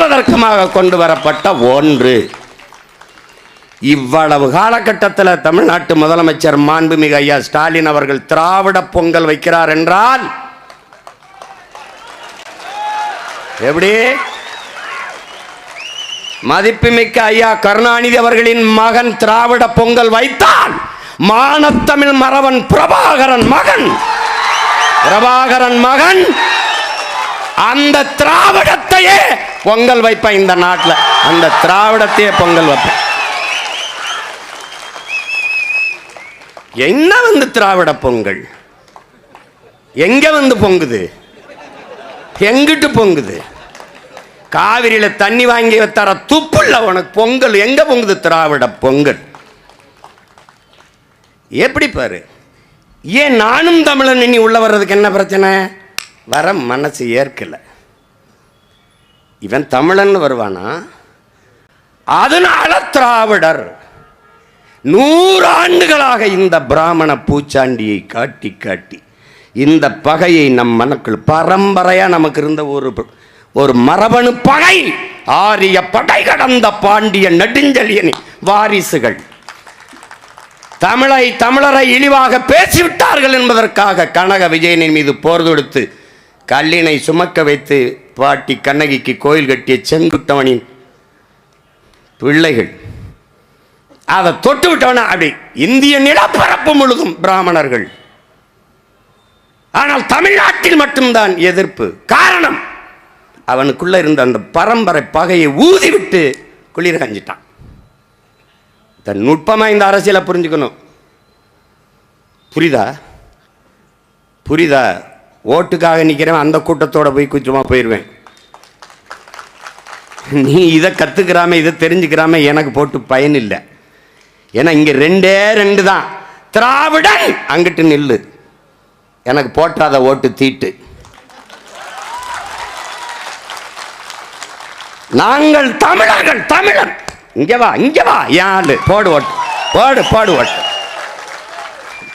வெல்வதற்குமாக கொண்டு வரப்பட்ட ஒன்று. இவ்வளவு காலகட்டத்தில் தமிழ்நாட்டு முதலமைச்சர் மாண்புமிகு ஐயா ஸ்டாலின் அவர்கள் திராவிட பொங்கல் வைக்கிறார் என்றால் எப்படி? மதிப்புமிக்க ஐயா கருணாநிதி அவர்களின் மகன் திராவிட பொங்கல் வைத்தால் மானத்தமிழ் மறவன் பிரபாகரன் மகன் பிரபாகரன் மகன் அந்த திராவிடத்தை பொங்கல் வைப்பேன் இந்த நாட்டில். அந்த திராவிடத்தையே பொங்கல் வைப்பேன். என்ன வந்து திராவிட பொங்கல்? எங்க வந்து பொங்குது? எங்கிட்டு பொங்குது? காவிரியில தண்ணி வாங்கி தர துப்புள்ள உனக்கு பொங்கல். எங்க பொங்குது திராவிட பொங்கல்? எப்படி பாரு? ஏன் நானும் தமிழன் இனி உள்ள வர்றதுக்கு என்ன பிரச்சனை? வர மனசு ஏற்கலை. இவன் தமிழன் வருவானா? அதனால திராவிடர் நூறு ஆண்டுகளாக இந்த பிராமண பூச்சாண்டியை காட்டி காட்டி இந்த பகையை நம் மனக்குள் பரம்பரையாக நமக்கு இருந்த ஒரு ஒரு மரபணு பகை ஆரிய படை கடந்த பாண்டிய நெடுஞ்செழியனி வாரிசுகள். தமிழை தமிழரை இழிவாக பேசிவிட்டார்கள் என்பதற்காக கனக விஜயனின் மீது போர் தொடுத்து கல்லினை சுமக்க வைத்து பாட்டி கண்ணகிக்கு கோயில் கட்டிய செங்குட்டவனின் பிள்ளைகள். அதை தொட்டு விட்டவனா அப்படி? இந்திய நிலப்பரப்பு முழுதும் பிராமணர்கள். ஆனால் தமிழ்நாட்டில் மட்டும்தான் எதிர்ப்பு. காரணம் அவனுக்குள்ள இருந்த அந்த பரம்பரை பகையை ஊதிவிட்டு குளிர் கஞ்சிட்டான். தன் நுட்பமாக இந்த அரசியலை புரிஞ்சுக்கணும். புரியுதா புரியுதா ஓட்டுக்காக நிற்கிறவன் அந்த கூட்டத்தோட போய் குச்சமாக போயிடுவேன் நீ இதை கற்றுக்கிறாம இதை தெரிஞ்சுக்கிறாம எனக்கு போட்டு பயன் இல்லை. ஏன்னா இங்கே ரெண்டே ரெண்டு தான். திராவிடன்! அங்கிட்டு நில்லு. எனக்கு போட்டாத ஓட்டு தீட்டு. நாங்கள் தமிழர்கள் தமிழன்! இங்கே வா இங்கே வா யாரு போடு ஓட்டு. போடு போடு ஓட்டு.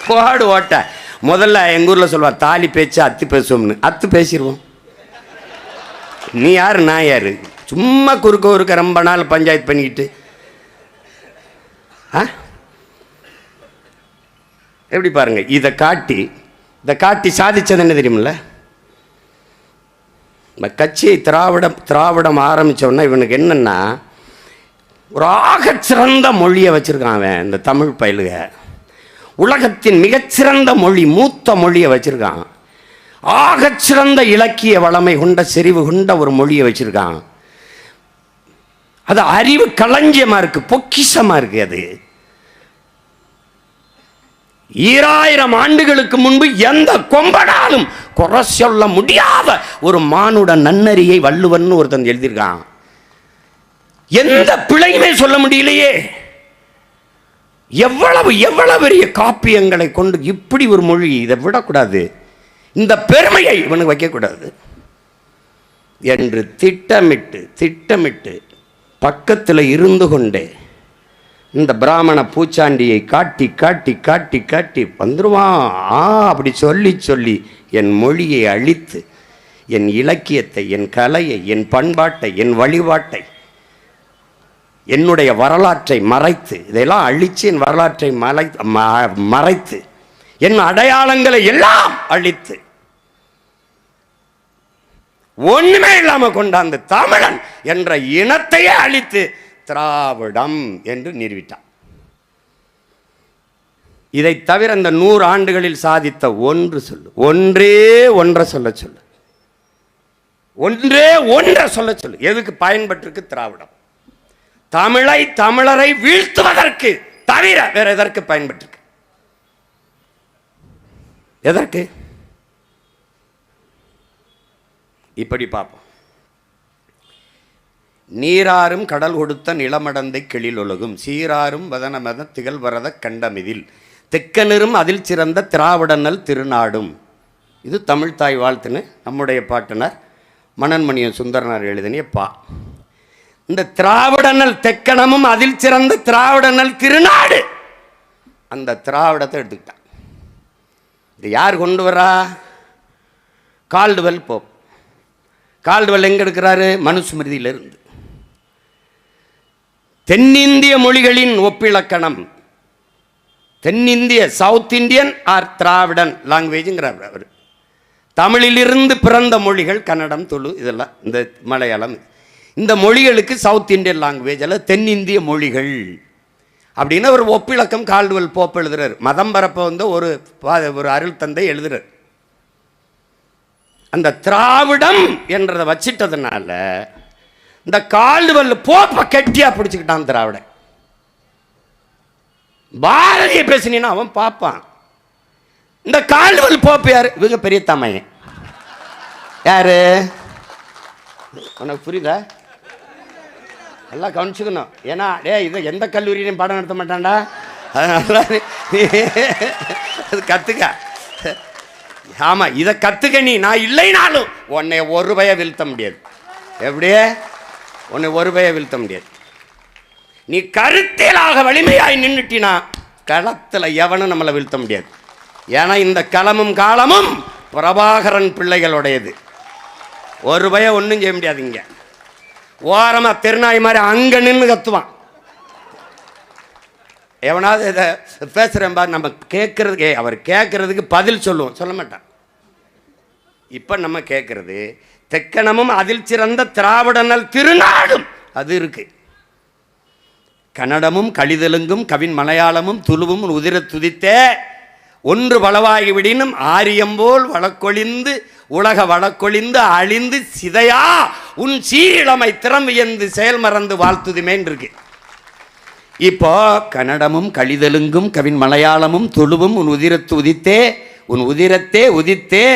போடு ஓட்ட. முதல்ல எங்கள் ஊரில் சொல்லுவாள் தாலி பேச்சு அத்து பேசுவோம்னு. அத்து பேசிடுவோம் நீ யார் நான் யார்? சும்மா குறுக்க குறுக்க ரொம்ப நாள் பஞ்சாயத்து பண்ணிக்கிட்டு. ஆ? எப்படி பாருங்க இதை காட்டி இதை காட்டி சாதித்தது என்ன தெரியுமில்ல? இந்த கட்சியை திராவிடம் திராவிடம் ஆரம்பித்தோன்னா இவனுக்கு என்னென்னா ஒரு ஆகச் சிறந்த மொழியை வச்சுருக்கான் அவன் இந்த தமிழ் பயிலுக. உலகத்தின் மிகச்சிறந்த மொழி மூத்த மொழியை வச்சுருக்கான் ஆகச்சிறந்த இலக்கிய வளமை கொண்ட செறிவு கொண்ட ஒரு மொழியை வச்சுருக்கான் அது அறிவு களஞ்சியமாக இருக்குது பொக்கிஷமாக இருக்குது அது. ஈராயிரம் ஆண்டுகளுக்கு முன்பு எந்த கொம்பனாலும் குறை சொல்ல முடியாத ஒரு மானுட நன்னறியை வள்ளுவன் ஒருத்தன் எழுதியிருக்கான். எந்த பிழையுமே சொல்ல முடியலையே. எவ்வளவு எவ்வளவு பெரிய காப்பியங்களை கொண்டு இப்படி ஒரு மொழி இதை விடக்கூடாது. இந்த பெருமையை இவனுக்கு வைக்கக்கூடாது. என்று திட்டமிட்டு திட்டமிட்டு பக்கத்தில் இருந்து கொண்டே இந்த பிராமண பூச்சாண்டியை காட்டி காட்டி காட்டி காட்டி வந்துடுவான் ஆ அப்படி சொல்லி சொல்லி என் மொழியை அழித்து என் இலக்கியத்தை என் கலையை என் பண்பாட்டை என் வழிபாட்டை என்னுடைய வரலாற்றை மறைத்து இதையெல்லாம் அழித்து என் வரலாற்றை மறை மறைத்து என் அடையாளங்களை எல்லாம் அழித்து ஒண்ணுமே இல்லாமல் கொண்டாந்து தமிழன் என்ற இனத்தையே அழித்து திராவிடம் என்று நிறுவிட்டான் இதை தவிர இந்த நூறு ஆண்டுகளில் சாதித்த ஒன்று சொல்லு ஒன்றே ஒன்றை சொல்ல சொல்லு ஒன்றே ஒன்றை சொல்ல சொல்லு. எதுக்கு பயன்பட்டிருக்கு திராவிடம்? தமிழை தமிழரை வீழ்த்துவதற்கு தவிர வேற எதற்கு பயன்பட்டிருக்கு? எதற்கு? இப்படி பார்ப்போம். நீராறும் கடல் கொடுத்த நிலமடந்தை கிளில் ஒழுகும். சீராறும் வதனமத திகழ்வரத கண்டமிதில். தெக்கனரும் அதில் சிறந்த திராவிடனல் திருநாடும். இது தமிழ்தாய் வாழ்த்துன்னு நம்முடைய பாட்டனர் மணன்மணியன் சுந்தரனார் எழுதினிய பா. இந்த திராவிடனல் தெக்கணமும் அதில் சிறந்த திராவிடனல் திருநாடு. அந்த திராவிடத்தை எடுத்துக்கிட்டான். இது யார் கொண்டு வரா? Caldwell Pope. கால்டுவல் எங்கே எடுக்கிறாரு? மனுஸ்மிருதியிலிருந்து. தென்னிந்திய மொழிகளின் ஒப்பிலக்கணம். தென்னிந்திய சவுத் இந்தியன் ஆர் திராவிடன் லாங்குவேஜுங்கிறார் அவர். தமிழிலிருந்து பிறந்த மொழிகள் கன்னடம் துளு இதெல்லாம் இந்த மலையாளம் இந்த மொழிகளுக்கு சவுத் இந்தியன் லாங்குவேஜ் அல்ல தென்னிந்திய மொழிகள். அப்படின்னு ஒரு ஒப்பிலக்கம் கால்டுவல் போப் எழுதுறாரு. மதம் பரப்ப வந்து ஒரு பா- ஒரு அருள் தந்தை எழுதுறார். அந்த திராவிடம் என்றதை வச்சிட்டதுனால இந்த கால்டுவல் போப்பை கெட்டியாக பிடிச்சிக்கிட்டான் திராவிடன். பாரதிய பேசினா அவன் பார்ப்பான் இந்த கால்டுவல் போப்பு யார்? இவங்க பெரிய தமையன் யாரு? உனக்கு புரியுதா? எல்லாம் கவனிச்சுக்கணும். ஏன்னா டே இதை எந்த கல்லூரியிலையும் பாடம் நடத்த மாட்டான்டா. அதனால நீ அது கற்றுக்க ஆமாம் இதை கற்றுக்க நீ. நான் இல்லைனாலும் உன்னை ஒரு பய வீழ்த்த முடியாது. எப்படியே உன்னை ஒரு பய வீழ்த்த முடியாது. நீ கருத்தியலாக வலிமையாய் நின்றுட்டினா களத்தில் எவனும் நம்மளை வீழ்த்த முடியாது. ஏன்னா இந்த களமும் காலமும் பிரபாகரன் பிள்ளைகளுடையது. ஒரு பய ஒன்றும் செய்ய முடியாது இங்கே. ஓரமாக திருநாய் மாதிரி அங்கே நின்று கத்துவான். எவனாவது இதை பேசுகிறேன் பா நம்ம கேட்குறதுக்கு அவர் கேட்கறதுக்கு பதில் சொல்லுவோம். சொல்ல மாட்டான். இப்போ நம்ம கேட்குறது தெக்கணமும் அதில் சிறந்த திராவிடனல் திருநாடும் அது இருக்கு. கன்னடமும் கழிதலுங்கும் கவின் மலையாளமும் துளுவும் உதிர துதித்தே ஒன்று வளவாகி விடினும் ஆரியம்போல் வழக்கொழிந்து உலக வழக்கொழிந்து அழிந்து சிதையா உன் சீரிழமை திறம் வியந்து செயல் மறந்து வாழ்த்துதுமேன் இருக்கு இப்போ கன்னடமும் கழிதலுங்கும் கவின் மலையாளமும் தொழுவும் உன் உதிரத்து உதித்தே உன் உதிரத்தே உதித்தே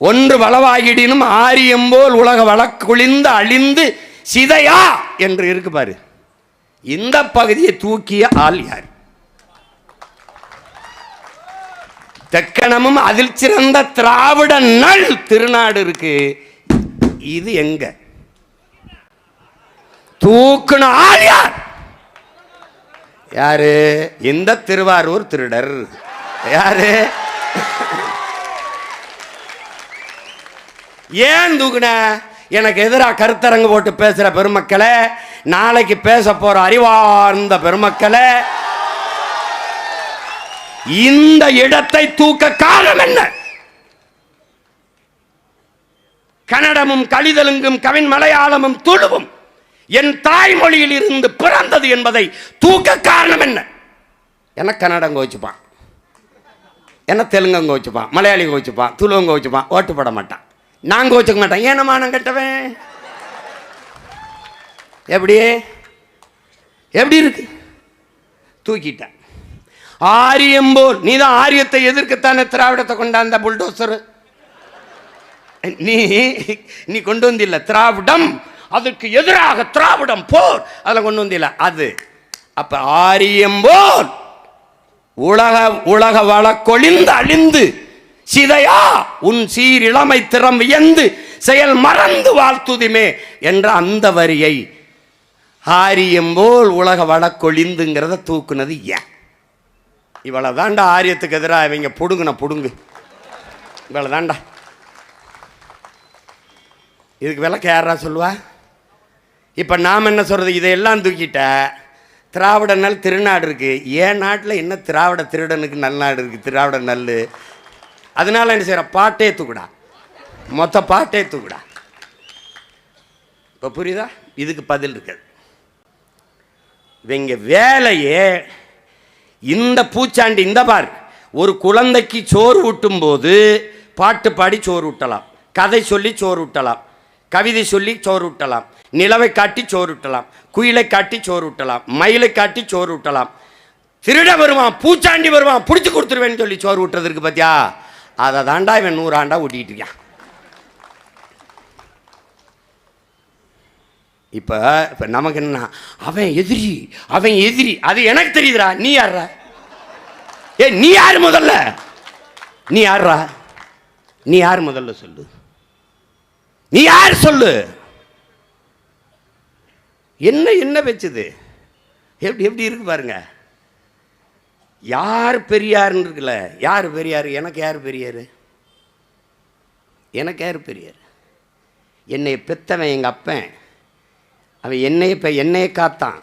ஒன்று வளவாகிடினும் ஆரியம்போல் உலக வழக்குழிந்து அழிந்து சிதையா என்று இருக்கு பாரு. இந்த பகுதியை தூக்கிய ஆள் யார்? தெக்கணமும் அதில் சிறந்த திராவிட நல் திருநாடு இருக்கு. இது எங்க? தூக்குன ஆள் யார்? யாரு இந்த திருவாரூர் திருடர். யாரு? ஏன் தூக்குன? எனக்கு எதிராக கருத்தரங்கு போட்டு பேசுற பெருமக்களை நாளைக்கு பேச போற அறிவார்ந்த பெருமக்களை இந்த இடத்தை தூக்க காரணம் என்ன? கன்னடமும் கலிதலுங்கும் கவின் மலையாளமும் துளுவும் என் தாய்மொழியில் இருந்து பிறந்தது என்பதை தூக்க காரணம் என்ன? என்ன கன்னடம் கோச்சுப்பான் என்ன தெலுங்கம் கோச்சுப்பான் மலையாளி கோச்சுப்பான் துளுவங்க கோச்சுப்பான் ஓட்டு போட மாட்டான். நான் கோச்சுக்க மாட்டேன். ஏனம்மா நான் கட்டவன்? எப்படி? எப்படி இருக்கு? தூக்கிட்டேன். ஆரியம்போல் நீ தான் ஆரியத்தை எதிர்க்கத்தானே திராவிடத்தை கொண்டாந்த புல்டோசர்? நீ நீ கொண்டு வந்தில்ல. திராவிடம் அதுக்கு எதிராக திராவிடம் போர். அதில் கொண்டு வந்தில்ல. அது. அப்ப ஆரியம்போல் உலக உலக வழக்கொழிந்து அழிந்து சிதையா உன் சீர் இளமை திறம் வியந்து செயல் மறந்து வாழ்த்துதுமே என்ற அந்த வரியை ஆரியம்போல் உலக வழக்கொழிந்துங்கிறத தூக்குனது ஏன்? இவளை தாண்டா ஆரியத்துக்கு எதிராக இவங்க புடுங்குன பிடுங்கு. இவளை தாண்டா இதுக்கு விளக்க யாரா சொல்லுவா? இப்போ நாம் என்ன சொல்கிறது இதையெல்லாம் தூக்கிட்ட. திராவிட நல் திருநாடு இருக்குது என் நாட்டில் என்ன திராவிட திருடனுக்கு நல்நாடு இருக்குது திராவிட நல் அதனால என்ன செய்கிற பாட்டே தூக்குடா. மொத்த பாட்டே தூக்குடா. இப்போ புரியுதா? இதுக்கு பதில் இருக்குது இவங்க வேலையே இந்த பூச்சாண்டி இந்த பார் ஒரு குழந்தைக்கு சோறு ஊட்டும் போது பாட்டு பாடி சோறு ஊட்டலாம். கதை சொல்லி சோறு ஊட்டலாம். கவிதை சொல்லி சோறு ஊட்டலாம். நிலவை காட்டி சோறு ஊட்டலாம். குயிலை காட்டி சோறு ஊட்டலாம். மயிலை காட்டி சோறு ஊட்டலாம். திருட வருவான் பூச்சாண்டி வருவான் பிடிச்சி கொடுத்துருவேன்னு சொல்லி சோறு ஊட்டுறதுக்கு பார்த்தியா அதை தாண்டா இவன் நூறாண்டா ஊட்டிகிட்டு இருக்கான். இப்போ இப்போ நமக்கு என்ன அவன் எதிரி அவன் எதிரி அது எனக்கு தெரியுதுடா நீ யார்ரா ஏ நீ யார் முதல்ல? நீ யார்ரா நீ யார் முதல்ல சொல்லு? நீ யார் சொல்லு? என்ன என்ன வச்சது? எப்படி எப்படி இருக்கு பாருங்க. யார் பெரியார்னு இருக்குல்ல யார் பெரியார்? எனக்கு யார் பெரியார்? எனக்கு யார் பெரியார்? என்னை பெத்தவன் எங்கள் அப்பன். அவன் என்னை இப்போ என்னையை காத்தான்.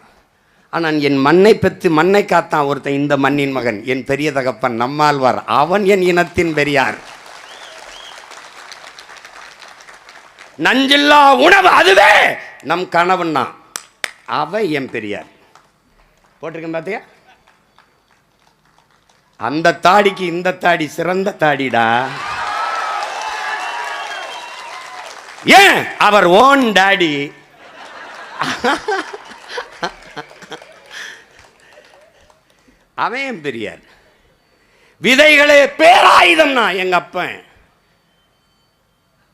ஆனால் என் மண்ணை பெற்று மண்ணை காத்தான் ஒருத்தன் இந்த மண்ணின் மகன். என் பெரிய தகப்பன் நம்மாழ்வார். அவன் என் இனத்தின் பெரியார். நஞ்சில்லா உணவு அதுவே! நம் கணவன் தான். அவன் என் பெரியார். போட்டிருக்கேன் பார்த்தியா அந்த தாடிக்கு இந்த தாடி சிறந்த தாடிடா. ஏன்? அவர் ஓன் டாடி. அவன் பெரியார். விதைகளே பேராயுதம் நான் எங்க அப்பன்.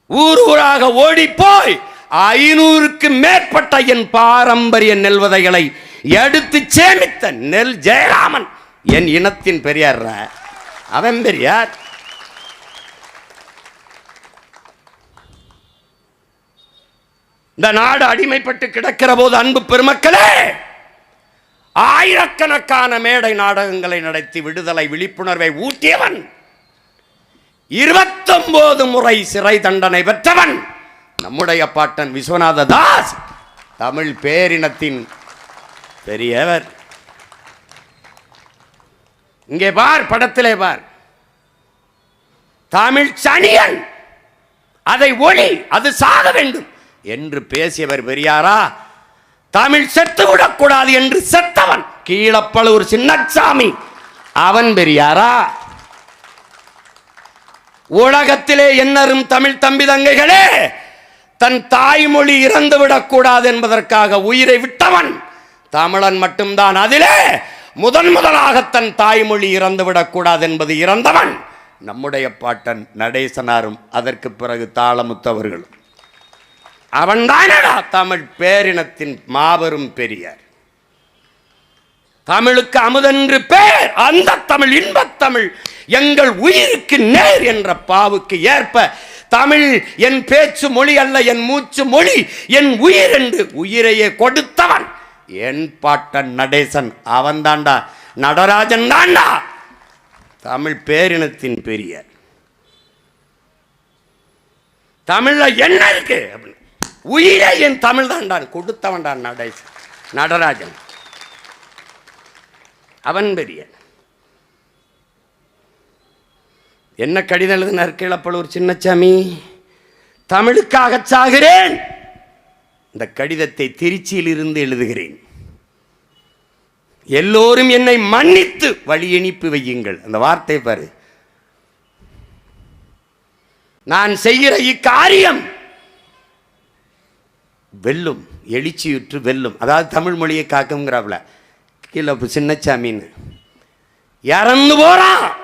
ஊர் ஊராக ஓடி போய் ஐநூறுக்கு மேற்பட்ட என் பாரம்பரிய நெல் விதைகளை எடுத்து சேமித்த நெல் ஜெயராமன். என் இனத்தின் பெரியார் அவன் பெரியார். இந்த நாடு அடிமைப்பட்டு கிடக்கிற போது அன்பு பெருமக்களே ஆயிரக்கணக்கான மேடை நாடகங்களை நடத்தி விடுதலை விழிப்புணர்வை ஊட்டியவன் இருபத்தொன்பது முறை சிறை தண்டனை பெற்றவன் நம்முடைய பாட்டன் விஸ்வநாத தாஸ் தமிழ் பேரினத்தின் பெரியவர். இங்கே பார் படத்திலே பார். தமிழ் சனியன் அதை ஒளி அது சாக வேண்டும். என்று பேசியவர் பெரியாரா? தமிழ் செத்து விடக்கூடாது என்று செத்தவன். கீழப்பழுவூர் சின்னசாமி அவன் பெரியாரா? உலகத்திலே என்னரும் தமிழ் தம்பி தங்கைகளே தன் தாய்மொழி இறந்து விடக்கூடாது என்பதற்காக உயிரை விட்டவன். தமிழன் மட்டும்தான் அதிலே. முதன் முதலாக தன் தாய்மொழி இறந்து விடக்கூடாது என்பது இறந்தவன். நம்முடைய பாட்டன் நடேசனாரும் அதற்கு பிறகு தாளமுத்தவர்களும் அவன்தானடா தமிழ் பேரினத்தின் மாபெரும் பெரியார். தமிழுக்கு அமுதென்று பேர் அந்த தமிழ் இன்பத் தமிழ் எங்கள் உயிருக்கு நேர் என்ற பாவுக்கு ஏற்ப தமிழ் என் பேச்சு மொழி அல்ல என் மூச்சு மொழி என் உயிர் என்று உயிரையே கொடுத்தவன். என் பாட்டன் நடேசன் அவன் தாண்டா நடராஜன் தாண்டா தமிழ் பேரினத்தின் பெரியார். தமிழ்ல என்ன இருக்கு? அப்படின்னு. உயிரை என் தமிழ் தாண்டான் கொடுத்தவன்டான் நடேசன் நடராஜன். அவன் பெரிய என்ன கடிதம் எழுதினார் கீழப்பழுவூர் சின்னச்சாமி? தமிழுக்காக சாகிறேன்! இந்த கடிதத்தை திருச்சியில் இருந்து எழுதுகிறேன். எல்லோரும் என்னை மன்னித்து வழி வையுங்கள். அந்த வார்த்தை பாரு. நான் செய்கிற இக்காரியம் வெல்லும் எழுச்சியுற்று வெல்லும். அதாவது தமிழ் மொழியை காக்குங்கிறாப்புல. கீழே சின்னச்சாமின்னு. இறந்து போறான்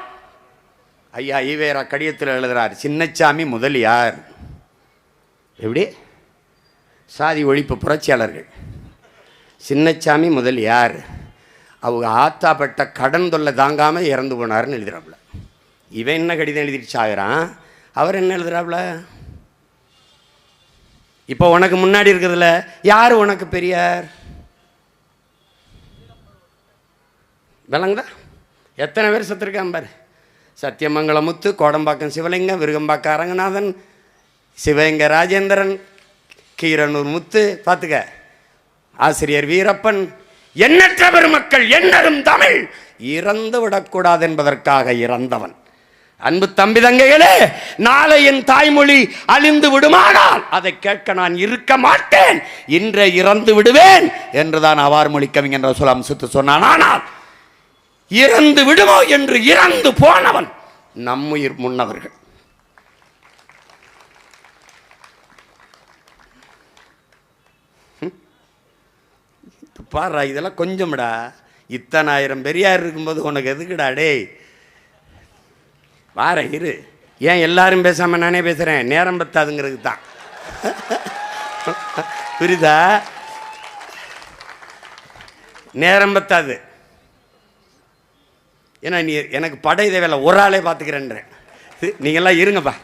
ஐயா ஈவேரா கடிதத்தில் எழுதுகிறார் சின்னச்சாமி முதலியார். எப்படி? சாதி ஒழிப்பு புரட்சியாளர்கள். சின்னச்சாமி முதலியார். அவங்க ஆத்தாப்பட்ட கடன் தொல்லை தாங்காமல் இறந்து போனாருன்னு எழுதுறாப்புல. இவன் என்ன கடிதம் எழுதிட்டு சாகிறான்? அவர் என்ன எழுதுகிறாப்புல இப்போ உனக்கு முன்னாடி இருக்கிறதுல யார் உனக்கு பெரியார்? விளங்குதா? எத்தனை பேர் செத்துருக்கான் பாரு. சத்தியமங்கல முத்து கோடம்பாக்கம் சிவலிங்கம் விருகம்பாக்கம் அரங்கநாதன் சிவகங்க ராஜேந்திரன் கீரனூர் முத்து பார்த்துக்க. ஆசிரியர் வீரப்பன் எண்ணற்ற பெருமக்கள் என்னதும் தமிழ் இறந்து விடக்கூடாது என்பதற்காக இறந்தவன். அன்பு தம்பி தங்கைகளே நாளை என் தாய்மொழி அழிந்து விடுமானால் அதை கேட்க நான் இருக்க மாட்டேன். இன்றே இறந்து விடுவேன் என்றுதான் அவார் மொழி கவிஞன் ரசூல் அம்சத்து சொன்னான். ஆனால் இறந்து விடுமோ என்று இறந்து போனவன் நம்முயிர் முன்னவர்கள். பாரு இதெல்லாம் கொஞ்சம்டா. இத்தனாயிரம் பெரியார் இருக்கும்போது உனக்கு எதுக்குடா டேய்? வார இரு. ஏன் எல்லாரும் பேசாமல் நானே பேசுகிறேன் நேரம் பத்தாதுங்கிறதுக்கு தான். புரியுதா? நேரம் பத்தாது. ஏன்னா நீ எனக்கு படை தேவையில்ல ஒரு ஆளே பார்த்துக்கிறேன்றேன் நீங்கள்லாம் இருங்கப்பா.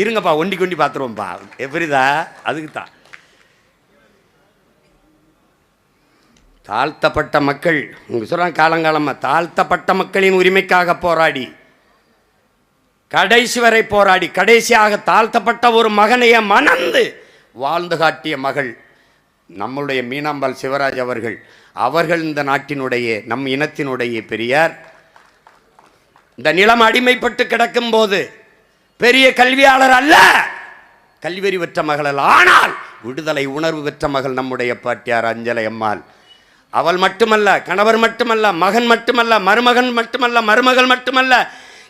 இருங்கப்பா ஒண்டி கொண்டி பார்த்துருவோம்ப்பா எப்படிதா அதுக்கு தான். தாழ்த்தப்பட்ட மக்கள் உங்கள் சொல்கிறாங்க காலங்காலமாக தாழ்த்தப்பட்ட மக்களின் உரிமைக்காக போராடி கடைசி வரை போராடி கடைசியாக தாழ்த்தப்பட்ட ஒரு மகனையே மணந்து வாழ்ந்து காட்டிய மகள் நம்முடைய மீனாம்பாள் சிவராஜ் அவர்கள். அவர்கள் இந்த நாட்டினுடைய நம் இனத்தினுடைய பெரியார். இந்த நிலம் அடிமைப்பட்டு கிடக்கும் போது பெரிய கல்வியாளர் அல்ல. கல்வெறி பெற்ற மகள் அல்ல. ஆனால் விடுதலை உணர்வு பெற்ற மகள் நம்முடைய பாட்டியார் அஞ்சலை அம்மாள். அவள் மட்டுமல்ல கணவர் மட்டுமல்ல மகன் மட்டுமல்ல மருமகன் மட்டுமல்ல மருமகள் மட்டுமல்ல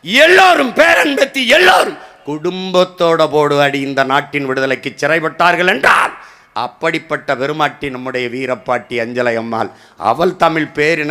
எல்லோரும் பேரன் பெத்தி எல்லோரும் குடும்பத்தோட போடுவாடி. இந்த நாட்டின் விடுதலைக்கு சிறைப்பட்டார்கள் என்றால் அப்படிப்பட்ட பெருமாட்டி நம்முடைய வீரப்பாட்டி அஞ்சலை அம்மாள். அவள் தமிழ் பேரின